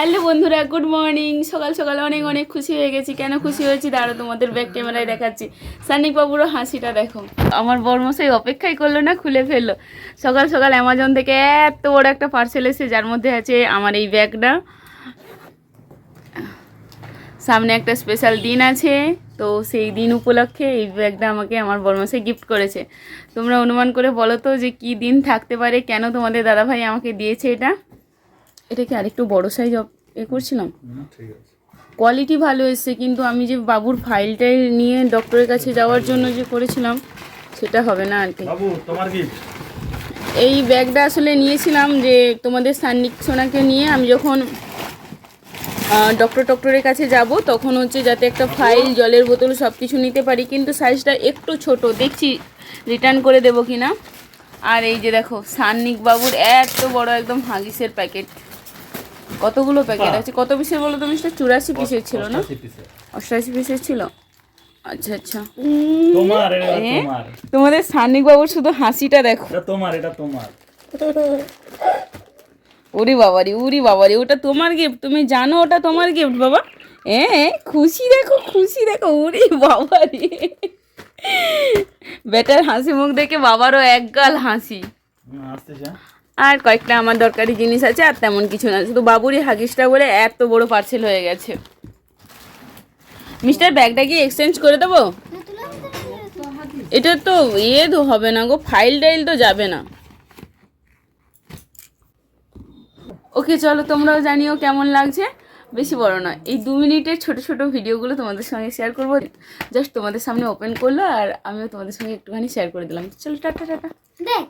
Hello বন্ধুরা, good morning. সকাল সকাল অনেক অনেক খুশি হয়ে গেছি। কেন খুশি হয়েছি? দাঁড়ো তোমাদের ব্যাক ক্যামেরায় দেখাচ্ছি। সানিক বাবুরও হাসিটা দেখো। আমার বর্মশাই অপেক্ষাই করল না, খুলে ফেলল। সকাল সকাল অ্যামাজন থেকে এত বড় একটা পার্সেল এসে যার মধ্যে আছে আমার এই ব্যাগটা। সামনে একটা স্পেশাল দিন আছে, তো সেই দিন উপলক্ষে এই ব্যাগটা আমাকে আমার বর্মশাই গিফট করেছে। তোমরা অনুমান করে বলো তো যে কি দিন থাকতে পারে? কেন তোমাদের দাদাভাই আমাকে দিয়েছে এটা? এটা কি আরেকটু বড় সাইজ এ করছিলাম। কোয়ালিটি ভালো এসছে কিন্তু আমি যে বাবুর ফাইলটাই নিয়ে ডক্টরের কাছে যাওয়ার জন্য যে করেছিলাম সেটা হবে না আর কি। এই ব্যাগটা আসলে নিয়েছিলাম যে তোমাদের সান্নিক সোনাকে নিয়ে আমি যখন ডক্টর ডক্টরের কাছে যাব তখন হচ্ছে যাতে একটা ফাইল জলের বোতল সব কিছু নিতে পারি কিন্তু সাইজটা একটু ছোট। দেখছি রিটার্ন করে দেবো কি না আর এই যে দেখো সান্নিক বাবুর এত বড় একদম হাগিসের প্যাকেট কতগুলো প্যাকেট আছে? কত পিসের বলো তুমি সেটা চুরাশি পিসের ছিল না? অষ্টাশি পিসের ছিল? আচ্ছা আচ্ছা। তোমার তোমার। তোমাদের সান্নিক বাবুর শুধু হাসিটা দেখো। এটা তোমার এটা তোমার। ওরে বাবারি উরি বাবারি ওটা তোমার গিফট তুমি জানো ওটা তোমার গিফট বাবা? এ খুশি দেখো খুশি দেখো উরি বাবারি বেটার হাসি মুখ দেখে বাবারও একগাল হাসি। হুম, আসতেছে। হ্যাঁ? আর কয়েকটা আমার দরকারি জিনিস আছে আর তেমন কিছু না, শুধু বাবুরই হাগিসটা বলে এত বড় পার্সেল হয়ে গেছে। মিস্টার ব্যাগটা কি এক্সচেঞ্জ করে দেবো? এটা তো ইয়ে তো হবে না গো ফাইল টাইল তো যাবে না। ওকে, চলো তোমরাও জানিও কেমন লাগছে। বেশি বড় না এই দু মিনিটের ছোট ছোট ভিডিওগুলো তোমাদের সঙ্গে শেয়ার করব। জাস্ট তোমাদের সামনে ওপেন করল আর আমিও তোমাদের সঙ্গে একটুখানি শেয়ার করে দিলাম। চলো, টাটা টাটা। দেখ।